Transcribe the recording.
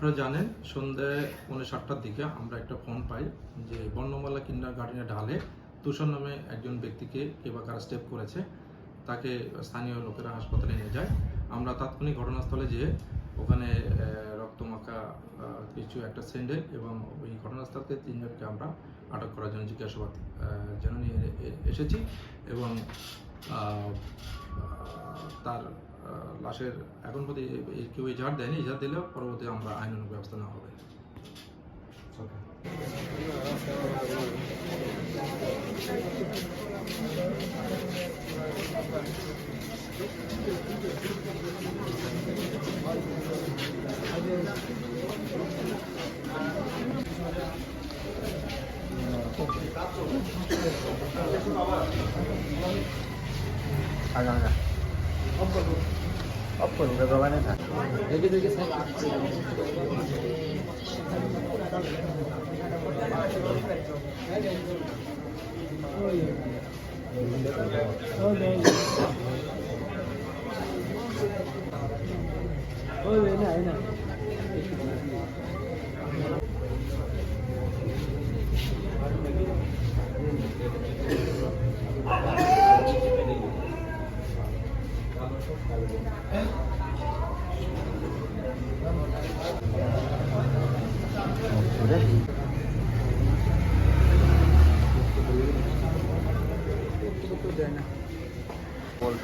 আপনারা জানেন, সন্ধ্যে পৌনে সাতটার দিকে আমরা একটা ফোন পাই যে বর্ণমালা কিন্ডার গার্ডেনের ঢালে তুষার নামে একজন ব্যক্তিকে কে কারা স্টেপ করেছে, তাকে স্থানীয় লোকেরা হাসপাতালে নিয়ে যায়। আমরা তাৎক্ষণিক ঘটনাস্থলে যেয়ে ওখানে রক্তমাখা কিছু একটা সেন্ডে এবং ওই ঘটনাস্থল থেকে তিনজনকে আমরা আটক করার জন্য জিজ্ঞাসাবাদ জন্য নিয়ে এসেছি এবং তার লাশের এখন প্রতি কেউ ইজাহার দেয়নি ইজাহার দিলেও পরবর্তী আমরা আইনানুগ ব্যবস্থা নেওয়া হবে। 가자 가자 업고 들어가네 다. 여기 저기 사진 어왜 나이 나 Böyle. Korkunç.